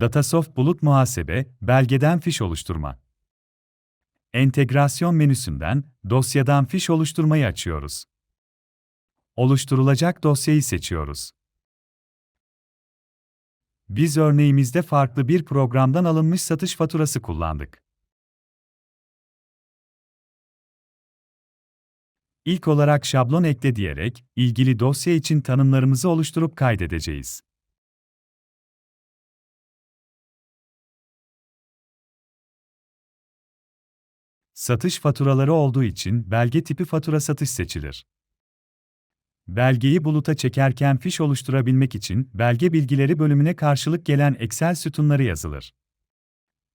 Datasoft Bulut Muhasebe, belgeden fiş oluşturma. Entegrasyon menüsünden, dosyadan fiş oluşturmayı açıyoruz. Oluşturulacak dosyayı seçiyoruz. Biz örneğimizde farklı bir programdan alınmış satış faturası kullandık. İlk olarak şablon ekle diyerek, ilgili dosya için tanımlarımızı oluşturup kaydedeceğiz. Satış faturaları olduğu için belge tipi fatura satış seçilir. Belgeyi buluta çekerken fiş oluşturabilmek için belge bilgileri bölümüne karşılık gelen Excel sütunları yazılır.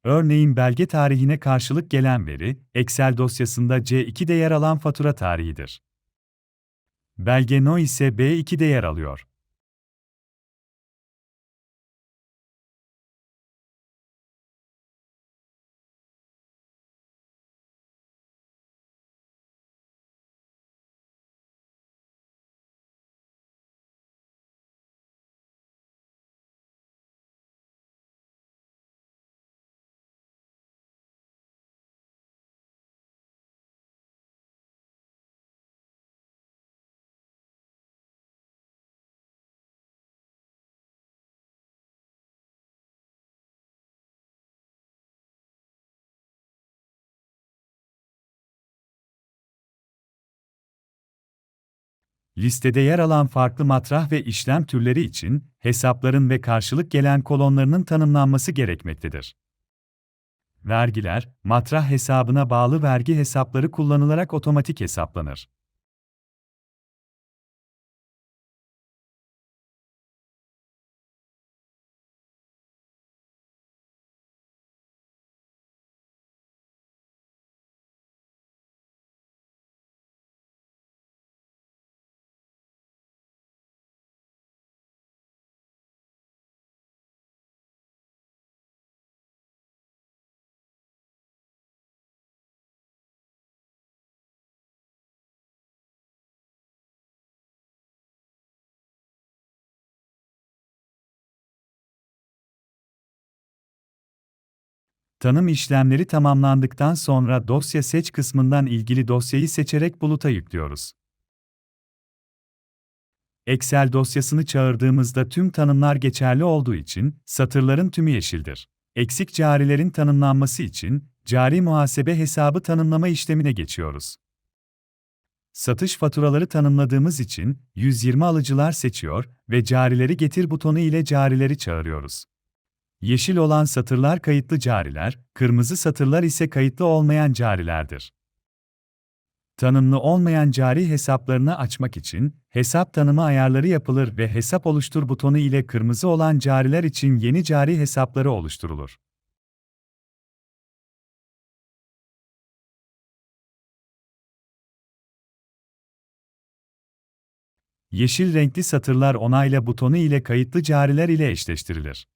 Örneğin belge tarihine karşılık gelen veri, Excel dosyasında C2'de yer alan fatura tarihidir. Belge no ise B2'de yer alıyor. Listede yer alan farklı matrah ve işlem türleri için hesapların ve karşılık gelen kolonlarının tanımlanması gerekmektedir. Vergiler, matrah hesabına bağlı vergi hesapları kullanılarak otomatik hesaplanır. Tanım işlemleri tamamlandıktan sonra dosya seç kısmından ilgili dosyayı seçerek buluta yüklüyoruz. Excel dosyasını çağırdığımızda tüm tanımlar geçerli olduğu için satırların tümü yeşildir. Eksik carilerin tanımlanması için cari muhasebe hesabı tanımlama işlemine geçiyoruz. Satış faturaları tanımladığımız için 120 alıcılar seçiyor ve carileri getir butonu ile carileri çağırıyoruz. Yeşil olan satırlar kayıtlı cariler, kırmızı satırlar ise kayıtlı olmayan carilerdir. Tanımlı olmayan cari hesaplarını açmak için hesap tanımı ayarları yapılır ve hesap oluştur butonu ile kırmızı olan cariler için yeni cari hesapları oluşturulur. Yeşil renkli satırlar onayla butonu ile kayıtlı cariler ile eşleştirilir.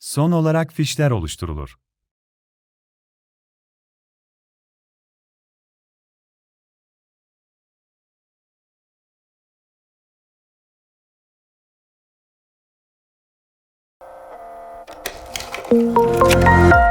Son olarak fişler oluşturulur. Müzik